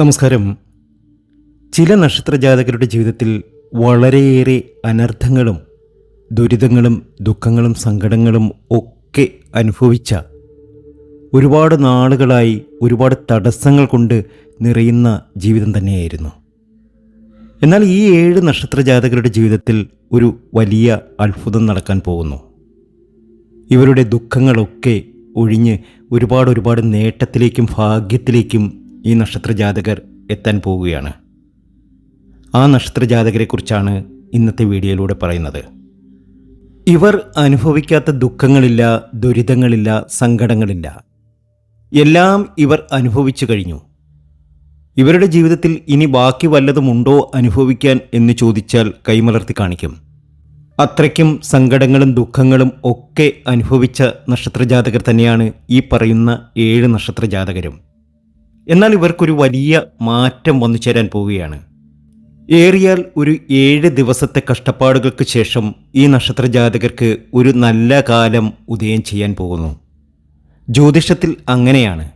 നമസ്കാരം. ചില നക്ഷത്രജാതകരുടെ ജീവിതത്തിൽ വളരെയേറെ അനർത്ഥങ്ങളും ദുരിതങ്ങളും ദുഃഖങ്ങളും സങ്കടങ്ങളും ഒക്കെ അനുഭവിച്ച ഒരുപാട് നാളുകളായി ഒരുപാട് തടസ്സങ്ങൾ കൊണ്ട് നിറയുന്ന ജീവിതം തന്നെയായിരുന്നു. എന്നാൽ ഈ ഏഴ് നക്ഷത്രജാതകരുടെ ജീവിതത്തിൽ ഒരു വലിയ അത്ഭുതം നടക്കാൻ പോകുന്നു. ഇവരുടെ ദുഃഖങ്ങളൊക്കെ ഒഴിഞ്ഞ് ഒരുപാട് ഒരുപാട് നേട്ടത്തിലേക്കും ഭാഗ്യത്തിലേക്കും ഈ നക്ഷത്രജാതകർ എത്താൻ പോവുകയാണ്. ആ നക്ഷത്രജാതകരെക്കുറിച്ചാണ് ഇന്നത്തെ വീഡിയോയിലൂടെ പറയുന്നത്. ഇവർ അനുഭവിക്കാത്ത ദുഃഖങ്ങളില്ല ദുരിതങ്ങളില്ല സങ്കടങ്ങളില്ല. എല്ലാം ഇവർ അനുഭവിച്ചു കഴിഞ്ഞു. ഇവരുടെ ജീവിതത്തിൽ ഇനി ബാക്കി വല്ലതുമുണ്ടോ അനുഭവിക്കാൻ എന്ന് ചോദിച്ചാൽ കൈമലർത്തി കാണിക്കും. അത്രയ്ക്കും സങ്കടങ്ങളും ദുഃഖങ്ങളും ഒക്കെ അനുഭവിച്ച നക്ഷത്രജാതകർ തന്നെയാണ് ഈ പറയുന്ന ഏഴ് നക്ഷത്രജാതകരും. എന്നാൽ ഇവർക്കൊരു വലിയ മാറ്റം വന്നു ചേരാൻ പോവുകയാണ്. ഏറിയാൽ ഒരു ഏഴ് ദിവസത്തെ കഷ്ടപ്പാടുകൾക്ക് ശേഷം ഈ നക്ഷത്ര ജാതകർക്ക് ഒരു നല്ല കാലം ഉദയം ചെയ്യാൻ പോകുന്നു. ജ്യോതിഷത്തിൽ അങ്ങനെയാണ്.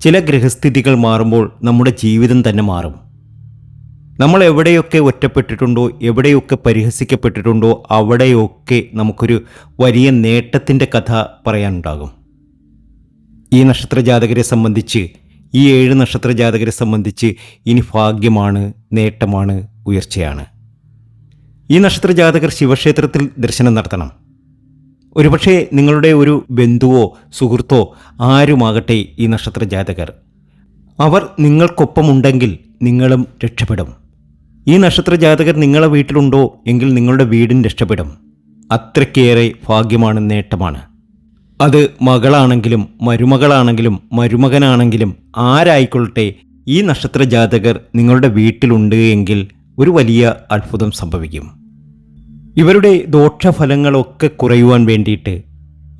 ചില ഗ്രഹസ്ഥിതികൾ മാറുമ്പോൾ നമ്മുടെ ജീവിതം തന്നെ മാറും. നമ്മൾ എവിടെയൊക്കെ ഒറ്റപ്പെട്ടിട്ടുണ്ടോ എവിടെയൊക്കെ പരിഹസിക്കപ്പെട്ടിട്ടുണ്ടോ അവിടെയൊക്കെ നമുക്കൊരു വലിയ നേട്ടത്തിന്റെ കഥ പറയാനുണ്ടാകും. ഈ നക്ഷത്ര ജാതകരെ സംബന്ധിച്ച് ഈ ഏഴ് നക്ഷത്ര ജാതകരെ സംബന്ധിച്ച് ഇനി ഭാഗ്യമാണ് നേട്ടമാണ് ഉയർച്ചയാണ്. ഈ നക്ഷത്ര ജാതകർ ശിവക്ഷേത്രത്തിൽ ദർശനം നടത്തണം. ഒരുപക്ഷെ നിങ്ങളുടെ ഒരു ബന്ധുവോ സുഹൃത്തോ ആരുമാകട്ടെ ഈ നക്ഷത്ര ജാതകർ അവർ നിങ്ങൾക്കൊപ്പമുണ്ടെങ്കിൽ നിങ്ങളും രക്ഷപ്പെടും. ഈ നക്ഷത്ര ജാതകർ നിങ്ങളെ വീട്ടിലുണ്ടോ എങ്കിൽ നിങ്ങളുടെ വീടും രക്ഷപ്പെടും. അത്രയ്ക്കേറെ ഭാഗ്യമാണ് നേട്ടമാണ്. അത് മകളാണെങ്കിലും മരുമകളാണെങ്കിലും മരുമകനാണെങ്കിലും ആരായിക്കൊള്ളട്ടെ? ഈ നക്ഷത്ര ജാതകർ നിങ്ങളുടെ വീട്ടിലുണ്ട് എങ്കിൽ ഒരു വലിയ അത്ഭുതം സംഭവിക്കും. ഇവരുടെ ദോഷഫലങ്ങളൊക്കെ കുറയുവാൻ വേണ്ടിയിട്ട്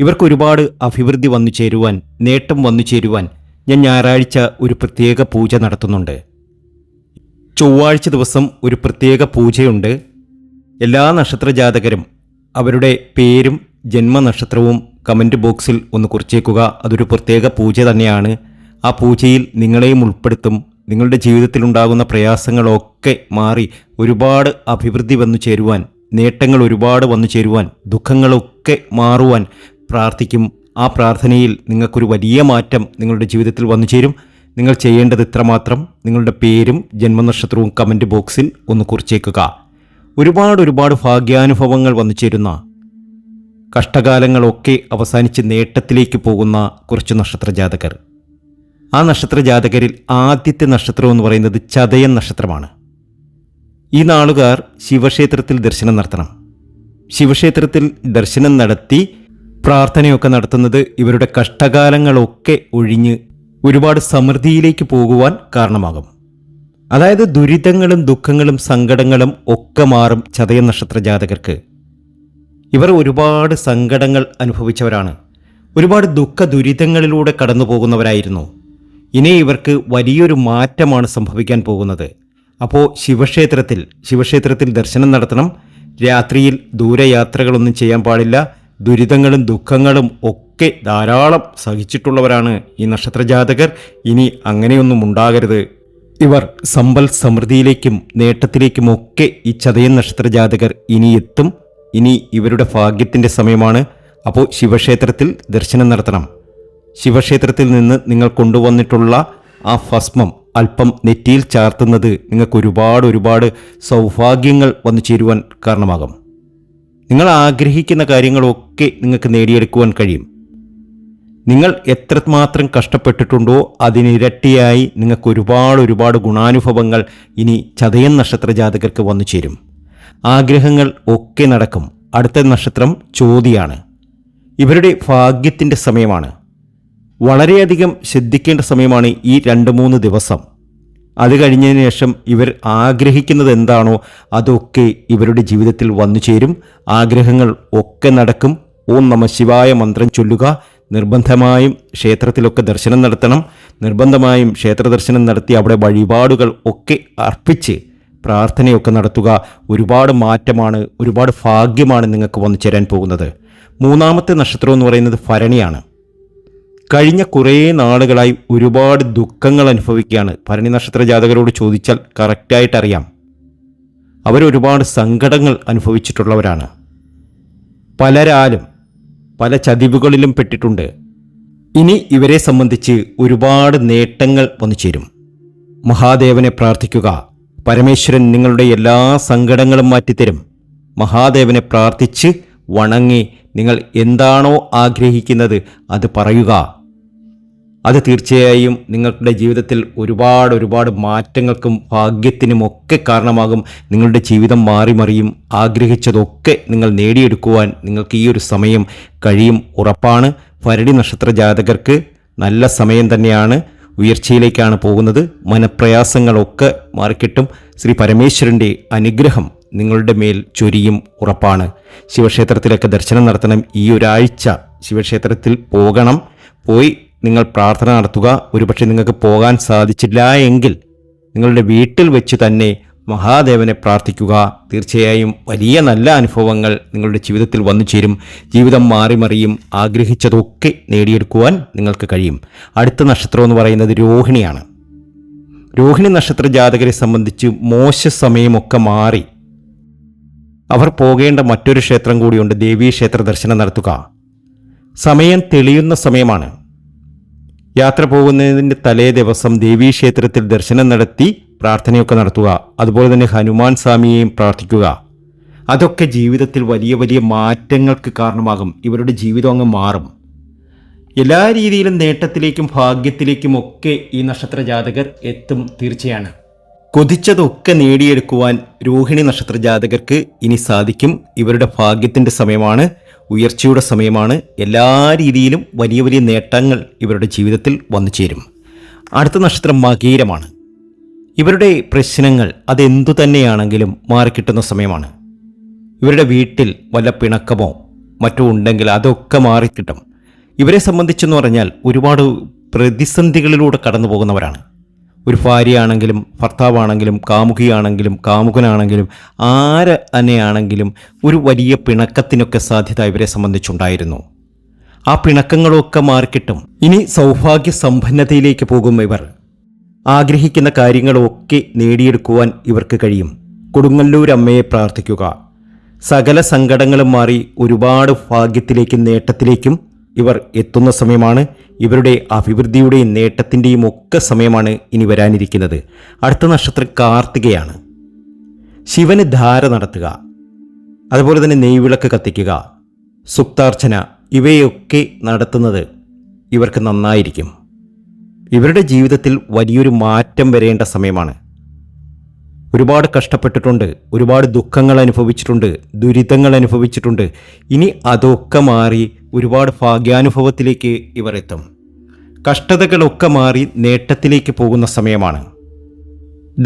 ഇവർക്ക് ഒരുപാട് അഭിവൃദ്ധി വന്നു ചേരുവാൻ നേട്ടം വന്നു ചേരുവാൻ ഞാൻ ഞായറാഴ്ച ഒരു പ്രത്യേക പൂജ നടത്തുന്നുണ്ട്. ചൊവ്വാഴ്ച ദിവസം ഒരു പ്രത്യേക പൂജയുണ്ട്. എല്ലാ നക്ഷത്ര ജാതകരും അവരുടെ പേരും ജന്മനക്ഷത്രവും കമന്റ് ബോക്സിൽ ഒന്ന് കുറിച്ചേക്കുക. അതൊരു പ്രത്യേക പൂജ തന്നെയാണ്. ആ പൂജയിൽ നിങ്ങളെയും ഉൾപ്പെടുത്തും. നിങ്ങളുടെ ജീവിതത്തിലുണ്ടാകുന്ന പ്രയാസങ്ങളൊക്കെ മാറി ഒരുപാട് അഭിവൃദ്ധി വന്നു ചേരുവാൻ നേട്ടങ്ങൾ ഒരുപാട് വന്നു ചേരുവാൻ ദുഃഖങ്ങളൊക്കെ മാറുവാൻ പ്രാർത്ഥിക്കും. ആ പ്രാർത്ഥനയിൽ നിങ്ങൾക്കൊരു വലിയ മാറ്റം നിങ്ങളുടെ ജീവിതത്തിൽ വന്നു ചേരും. നിങ്ങൾ ചെയ്യേണ്ടത് ഇത്രമാത്രം. നിങ്ങളുടെ പേരും ജന്മനക്ഷത്രവും കമന്റ് ബോക്സിൽ ഒന്ന് കുറിച്ചേക്കുക. ഒരുപാട് ഒരുപാട് ഭാഗ്യാനുഭവങ്ങൾ വന്നു ചേരുന്ന കഷ്ടകാലങ്ങളൊക്കെ അവസാനിച്ച് നേട്ടത്തിലേക്ക് പോകുന്ന കുറച്ച് നക്ഷത്ര ജാതകർ ആ നക്ഷത്ര ജാതകരിൽ ആദ്യത്തെ നക്ഷത്രം എന്ന് പറയുന്നത് ചതയൻ നക്ഷത്രമാണ്. ഈ നാളുകാർ ശിവക്ഷേത്രത്തിൽ ദർശനം നടത്തണം. ശിവക്ഷേത്രത്തിൽ ദർശനം നടത്തി പ്രാർത്ഥനയൊക്കെ നടത്തുന്നത് ഇവരുടെ കഷ്ടകാലങ്ങളൊക്കെ ഒഴിഞ്ഞ് ഒരുപാട് സമൃദ്ധിയിലേക്ക് പോകുവാൻ കാരണമാകും. അതായത് ദുരിതങ്ങളും ദുഃഖങ്ങളും സങ്കടങ്ങളും ഒക്കെ മാറും ചതയ നക്ഷത്ര ജാതകർക്ക് ഇവർ ഒരുപാട് സങ്കടങ്ങൾ അനുഭവിച്ചവരാണ്. ഒരുപാട് ദുഃഖ ദുരിതങ്ങളിലൂടെ കടന്നു പോകുന്നവരായിരുന്നു ഇനി ഇവർക്ക് വലിയൊരു മാറ്റമാണ് സംഭവിക്കാൻ പോകുന്നത്. അപ്പോൾ ശിവക്ഷേത്രത്തിൽ ശിവക്ഷേത്രത്തിൽ ദർശനം നടത്തണം. രാത്രിയിൽ ദൂരയാത്രകളൊന്നും ചെയ്യാൻ പാടില്ല. ദുരിതങ്ങളും ദുഃഖങ്ങളും ഒക്കെ ധാരാളം സഹിച്ചിട്ടുള്ളവരാണ് ഈ നക്ഷത്രജാതകർ. ഇനി അങ്ങനെയൊന്നും ഉണ്ടാകരുത്. ഇവർ സമ്പൽ സമൃദ്ധിയിലേക്കും നേട്ടത്തിലേക്കും ഒക്കെ ഈ ചതയൻ നക്ഷത്രജാതകർ ഇനി എത്തും ഇനി ഇവരുടെ ഭാഗ്യത്തിന്റെ സമയമാണ്. അപ്പോൾ ശിവക്ഷേത്രത്തിൽ ദർശനം നടത്തണം. ശിവക്ഷേത്രത്തിൽ നിന്ന് നിങ്ങൾ കൊണ്ടുവന്നിട്ടുള്ള ആ ഭസ്മം അല്പം നെറ്റിയിൽ ചാർത്തുന്നത് നിങ്ങൾക്ക് ഒരുപാട് ഒരുപാട് സൗഭാഗ്യങ്ങൾ വന്നു ചേരുവാൻ കാരണമാകും. നിങ്ങൾ ആഗ്രഹിക്കുന്ന കാര്യങ്ങളൊക്കെ നിങ്ങൾക്ക് നേടിയെടുക്കുവാൻ കഴിയും. നിങ്ങൾ എത്രമാത്രം കഷ്ടപ്പെട്ടിട്ടുണ്ടോ അതിനിരട്ടിയായി നിങ്ങൾക്ക് ഒരുപാട് ഒരുപാട് ഗുണാനുഭവങ്ങൾ ഇനി ചതയൻ നക്ഷത്ര ജാതകർക്ക് വന്നു ചേരും. ആഗ്രഹങ്ങൾ ഒക്കെ നടക്കും. അടുത്ത നക്ഷത്രം ചോതിയാണ്. ഇവരുടെ ഭാഗ്യത്തിന്റെ സമയമാണ്. വളരെയധികം ശ്രദ്ധിക്കേണ്ട സമയമാണ് ഈ രണ്ട് മൂന്ന് ദിവസം. അത് കഴിഞ്ഞതിന് ശേഷം ഇവർ ആഗ്രഹിക്കുന്നത് എന്താണോ അതൊക്കെ ഇവരുടെ ജീവിതത്തിൽ വന്നു ചേരും. ആഗ്രഹങ്ങൾ ഒക്കെ നടക്കും. ഓം നമ ശിവായ മന്ത്രം ചൊല്ലുക. നിർബന്ധമായും ക്ഷേത്രത്തിലൊക്കെ ദർശനം നടത്തണം. നിർബന്ധമായും ക്ഷേത്ര ദർശനം നടത്തി അവിടെ വഴിപാടുകൾ ഒക്കെ അർപ്പിച്ച് പ്രാർത്ഥനയൊക്കെ നടത്തുക ഒരുപാട് മാറ്റമാണ് ഒരുപാട് ഭാഗ്യമാണ് നിങ്ങൾക്ക് വന്നു ചേരാൻ പോകുന്നത്. മൂന്നാമത്തെ നക്ഷത്രം എന്ന് പറയുന്നത് ഭരണിയാണ്. കഴിഞ്ഞ കുറേ നാളുകളായി ഒരുപാട് ദുഃഖങ്ങൾ അനുഭവിക്കുകയാണ്. ഭരണി നക്ഷത്ര ജാതകരോട് ചോദിച്ചാൽ കറക്റ്റായിട്ട് അറിയാം. അവരൊരുപാട് സങ്കടങ്ങൾ അനുഭവിച്ചിട്ടുള്ളവരാണ്. പലരാലും പല ചതിവുകളിലും പെട്ടിട്ടുണ്ട്. ഇനി ഇവരെ സംബന്ധിച്ച് ഒരുപാട് നേട്ടങ്ങൾ വന്നു ചേരും. മഹാദേവനെ പ്രാർത്ഥിക്കുക. പരമേശ്വരൻ നിങ്ങളുടെ എല്ലാ സങ്കടങ്ങളും മാറ്റിത്തരും. മഹാദേവനെ പ്രാർത്ഥിച്ച് വണങ്ങി നിങ്ങൾ എന്താണോ ആഗ്രഹിക്കുന്നത് അത് പറയുക. അത് തീർച്ചയായും നിങ്ങളുടെ ജീവിതത്തിൽ ഒരുപാട് ഒരുപാട് മാറ്റങ്ങൾക്കും ഭാഗ്യത്തിനും ഒക്കെ കാരണമാകും. നിങ്ങളുടെ ജീവിതം മാറി മറിയും. ആഗ്രഹിച്ചതൊക്കെ നിങ്ങൾ നേടിയെടുക്കുവാൻ നിങ്ങൾക്ക് ഈ ഒരു സമയം കഴിയും. ഉറപ്പാണ്. ഭരണി നക്ഷത്ര ജാതകർക്ക് നല്ല സമയം തന്നെയാണ്. ഉയർച്ചയിലേക്കാണ് പോകുന്നത്. മനപ്രയാസങ്ങളൊക്കെ മാറിക്കിട്ടും. ശ്രീ പരമേശ്വരന്റെ അനുഗ്രഹം നിങ്ങളുടെ മേൽ ചൊരിയും ഉറപ്പാണ്. ശിവക്ഷേത്രത്തിലൊക്കെ ദർശനം നടത്തണം. ഈ ഒരാഴ്ച ശിവക്ഷേത്രത്തിൽ പോകണം. പോയി നിങ്ങൾ പ്രാർത്ഥന നടത്തുക. ഒരുപക്ഷെ നിങ്ങൾക്ക് പോകാൻ സാധിച്ചില്ല എങ്കിൽ നിങ്ങളുടെ വീട്ടിൽ വെച്ച് തന്നെ മഹാദേവനെ പ്രാർത്ഥിക്കുക. തീർച്ചയായും വലിയ നല്ല അനുഭവങ്ങൾ നിങ്ങളുടെ ജീവിതത്തിൽ വന്നു ചേരും. ജീവിതം മാറി മറിയും ആഗ്രഹിച്ചതൊക്കെ നേടിയെടുക്കുവാൻ നിങ്ങൾക്ക് കഴിയും. അടുത്ത നക്ഷത്രം എന്ന് പറയുന്നത് രോഹിണിയാണ്. രോഹിണി നക്ഷത്ര ജാതകരെ സംബന്ധിച്ച് മോശ സമയമൊക്കെ മാറി. അവർ പോകേണ്ട മറ്റൊരു ക്ഷേത്രം കൂടിയുണ്ട്. ദേവീ ക്ഷേത്ര ദർശനം നടത്തുക. സമയം തെളിയുന്ന സമയമാണ്. യാത്ര പോകുന്നതിന്റെ തലേ ദിവസം ദേവീ ക്ഷേത്രത്തിൽ ദർശനം നടത്തി പ്രാർത്ഥനയൊക്കെ നടത്തുക. അതുപോലെ തന്നെ ഹനുമാൻ സ്വാമിയെയും പ്രാർത്ഥിക്കുക. അതൊക്കെ ജീവിതത്തിൽ വലിയ വലിയ മാറ്റങ്ങൾക്ക് കാരണമാകും. ഇവരുടെ ജീവിതം അങ്ങ് മാറും. എല്ലാ രീതിയിലും നേട്ടത്തിലേക്കും ഭാഗ്യത്തിലേക്കും ഒക്കെ ഈ നക്ഷത്ര ജാതകർ എത്തും തീർച്ചയാണ്. കൊതിച്ചതൊക്കെ നേടിയെടുക്കുവാൻ രോഹിണി നക്ഷത്ര ജാതകർക്ക് ഇനി സാധിക്കും. ഇവരുടെ ഭാഗ്യത്തിന്റെ സമയമാണ് ഉയർച്ചയുടെ സമയമാണ്. എല്ലാ രീതിയിലും വലിയ വലിയ നേട്ടങ്ങൾ ഇവരുടെ ജീവിതത്തിൽ വന്നു ചേരും അടുത്ത നക്ഷത്രം മകീരമാണ്. ഇവരുടെ പ്രശ്നങ്ങൾ അതെന്തു തന്നെയാണെങ്കിലും മാറിക്കിട്ടുന്ന സമയമാണ്. ഇവരുടെ വീട്ടിൽ വല്ല പിണക്കമോ മറ്റോ ഉണ്ടെങ്കിൽ അതൊക്കെ മാറിക്കിട്ടും ഇവരെ സംബന്ധിച്ചെന്ന് പറഞ്ഞാൽ ഒരുപാട് പ്രതിസന്ധികളിലൂടെ കടന്നു പോകുന്നവരാണ്. ഒരു ഭാര്യയാണെങ്കിലും ഭർത്താവാണെങ്കിലും കാമുകിയാണെങ്കിലും കാമുകനാണെങ്കിലും ആര് തന്നെയാണെങ്കിലും ഒരു വലിയ പിണക്കത്തിനൊക്കെ സാധ്യത ഇവരെ സംബന്ധിച്ചുണ്ടായിരുന്നു. ആ പിണക്കങ്ങളൊക്കെ മാറിക്കിട്ടും ഇനി സൗഭാഗ്യ സമ്പന്നതയിലേക്ക് പോകും ഇവർ. ആഗ്രഹിക്കുന്ന കാര്യങ്ങളൊക്കെ നേടിയെടുക്കുവാൻ ഇവർക്ക് കഴിയും. കൊടുങ്ങല്ലൂർ അമ്മയെ പ്രാർത്ഥിക്കുക. സകല സങ്കടങ്ങളും മാറി ഒരുപാട് ഭാഗ്യത്തിലേക്കും നേട്ടത്തിലേക്കും ഇവർ എത്തുന്ന സമയമാണ്. ഇവരുടെ അഭിവൃദ്ധിയുടെയും നേട്ടത്തിന്റെയും ഒക്കെ സമയമാണ് ഇനി വരാനിരിക്കുന്നത്. അടുത്ത നക്ഷത്രം കാർത്തികയാണ്. ശിവന് ധാര നടത്തുക. അതുപോലെ തന്നെ നെയ്വിളക്ക് കത്തിക്കുക. സുക്താർച്ചന ഇവയൊക്കെ നടത്തുന്നത് ഇവർക്ക് നന്നായിരിക്കും. ഇവരുടെ ജീവിതത്തിൽ വലിയൊരു മാറ്റം വരേണ്ട സമയമാണ്. ഒരുപാട് കഷ്ടപ്പെട്ടിട്ടുണ്ട് ഒരുപാട് ദുഃഖങ്ങൾ അനുഭവിച്ചിട്ടുണ്ട് ദുരിതങ്ങൾ അനുഭവിച്ചിട്ടുണ്ട്. ഇനി അതൊക്കെ മാറി ഒരുപാട് ഭാഗ്യാനുഭവത്തിലേക്ക് ഇവർ എത്തും. കഷ്ടതകളൊക്കെ മാറി നേട്ടത്തിലേക്ക് പോകുന്ന സമയമാണ്.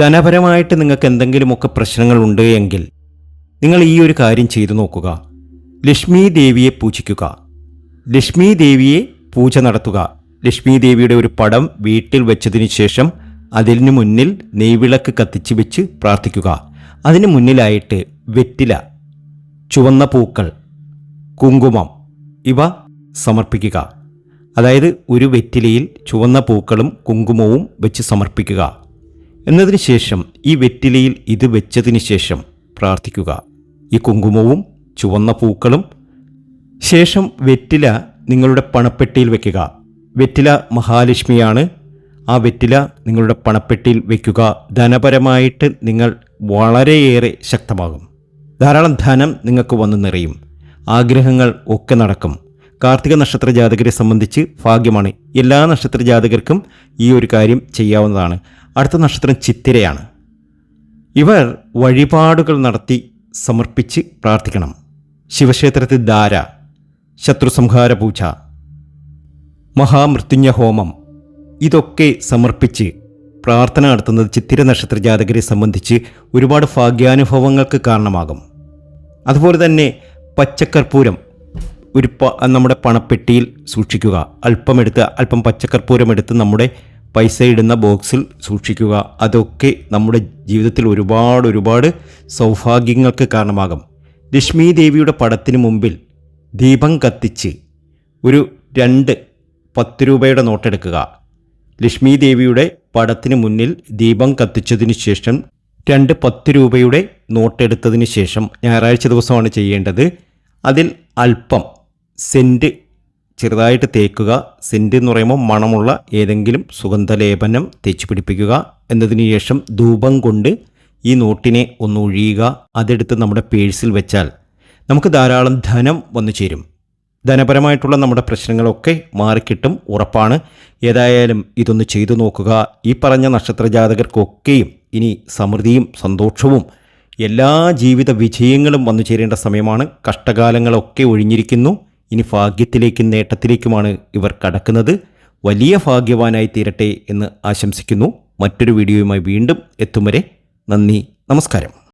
ധനപരമായിട്ട് നിങ്ങൾക്ക് എന്തെങ്കിലുമൊക്കെ പ്രശ്നങ്ങളുണ്ട് എങ്കിൽ നിങ്ങൾ ഈ ഒരു കാര്യം ചെയ്തു നോക്കുക. ലക്ഷ്മി ദേവിയെ പൂജിക്കുക. ലക്ഷ്മി ദേവിയെ പൂജ നടത്തുക. ലക്ഷ്മി ദേവിയുടെ ഒരു പടം വീട്ടിൽ വെച്ചതിന് ശേഷം അതിന് മുന്നിൽ നെയ്വിളക്ക് കത്തിച്ച് വെച്ച് പ്രാർത്ഥിക്കുക. അതിന് മുന്നിലായിട്ട് വെറ്റില ചുവന്ന പൂക്കൾ കുങ്കുമം ഇവ സമർപ്പിക്കുക. അതായത് ഒരു വെറ്റിലയിൽ ചുവന്ന പൂക്കളും കുങ്കുമവും വെച്ച് സമർപ്പിക്കുക. എന്നതിന് ശേഷം ഈ വെറ്റിലയിൽ ഇത് വെച്ചതിന് ശേഷം പ്രാർത്ഥിക്കുക. ഈ കുങ്കുമവും ചുവന്ന പൂക്കളും ശേഷം വെറ്റില നിങ്ങളുടെ പണപ്പെട്ടിയിൽ വെക്കുക. വെറ്റില മഹാലക്ഷ്മിയാണ്. ആ വെറ്റില നിങ്ങളുടെ പണപ്പെട്ടിയിൽ വയ്ക്കുക ധനപരമായിട്ട് നിങ്ങൾ വളരെയേറെ ശക്തമാകും. ധാരാളം ധനം നിങ്ങൾക്ക് വന്നു നിറയും. ആഗ്രഹങ്ങൾ ഒക്കെ നടക്കും. കാർത്തിക നക്ഷത്ര ജാതകരെ സംബന്ധിച്ച് ഭാഗ്യമാണ്. എല്ലാ നക്ഷത്ര ജാതകർക്കും ഈ ഒരു കാര്യം ചെയ്യാവുന്നതാണ്. അടുത്ത നക്ഷത്രം ചിത്തിരയാണ്. ഇവർ വഴിപാടുകൾ നടത്തി സമർപ്പിച്ച് പ്രാർത്ഥിക്കണം. ശിവക്ഷേത്രത്തിൽ ധാര ശത്രുസംഹാര പൂജ മഹാമൃത്യുഞ്ജ ഹോമം. ഇതൊക്കെ സമർപ്പിച്ച് പ്രാർത്ഥന നടത്തുന്നത് ചിത്തിര നക്ഷത്ര ജാതകരെ സംബന്ധിച്ച് ഒരുപാട് ഭാഗ്യാനുഭവങ്ങൾക്ക് കാരണമാകും. അതുപോലെ തന്നെ പച്ചക്കർപ്പൂരം ഒരു പ നമ്മുടെ പണപ്പെട്ടിയിൽ സൂക്ഷിക്കുക. അല്പമെടുത്ത് അല്പം പച്ചക്കർപ്പൂരം എടുത്ത് നമ്മുടെ പൈസ ഇടുന്ന ബോക്സിൽ സൂക്ഷിക്കുക. അതൊക്കെ നമ്മുടെ ജീവിതത്തിൽ ഒരുപാട് ഒരുപാട് സൗഭാഗ്യങ്ങൾക്ക് കാരണമാകും. ലക്ഷ്മി ദേവിയുടെ പടത്തിന് മുമ്പിൽ ദീപം കത്തിച്ച് ഒരു രണ്ട് പത്ത് രൂപയുടെ നോട്ടെടുക്കുക. ലക്ഷ്മി ദേവിയുടെ പടത്തിന് മുന്നിൽ ദീപം കത്തിച്ചതിന് ശേഷം രണ്ട് പത്ത് രൂപയുടെ നോട്ടെടുത്തതിന് ശേഷം ഞായറാഴ്ച ദിവസമാണ് ചെയ്യേണ്ടത്. അതിൽ അല്പം സെന്റ് ചെറുതായിട്ട് തേക്കുക. സെന്റ് എന്ന് പറയുമ്പോൾ മണമുള്ള ഏതെങ്കിലും സുഗന്ധലേപനം തേച്ച് പിടിപ്പിക്കുക. എന്നതിന് ശേഷം ധൂപം കൊണ്ട് ഈ നോട്ടിനെ ഒന്ന് ഒഴിയുക. അതെടുത്ത് നമ്മുടെ പേഴ്സിൽ വെച്ചാൽ നമുക്ക് ധാരാളം ധനം വന്നു ചേരും. ധനപരമായിട്ടുള്ള നമ്മുടെ പ്രശ്നങ്ങളൊക്കെ മാറിക്കിട്ടും ഉറപ്പാണ്. ഏതായാലും ഇതൊന്ന് ചെയ്തു നോക്കുക. ഈ പറഞ്ഞ നക്ഷത്ര ജാതകർക്കൊക്കെയും ഇനി സമൃദ്ധിയും സന്തോഷവും എല്ലാ ജീവിത വിജയങ്ങളും വന്നു ചേരേണ്ട സമയമാണ്. കഷ്ടകാലങ്ങളൊക്കെ ഒഴിഞ്ഞിരിക്കുന്നു. ഇനി ഭാഗ്യത്തിലേക്കും നേട്ടത്തിലേക്കുമാണ് ഇവർ കടക്കുന്നത്. വലിയ ഭാഗ്യവാനായി തീരട്ടെ എന്ന് ആശംസിക്കുന്നു. മറ്റൊരു വീഡിയോയുമായി വീണ്ടും എത്തും വരെ നന്ദി നമസ്കാരം.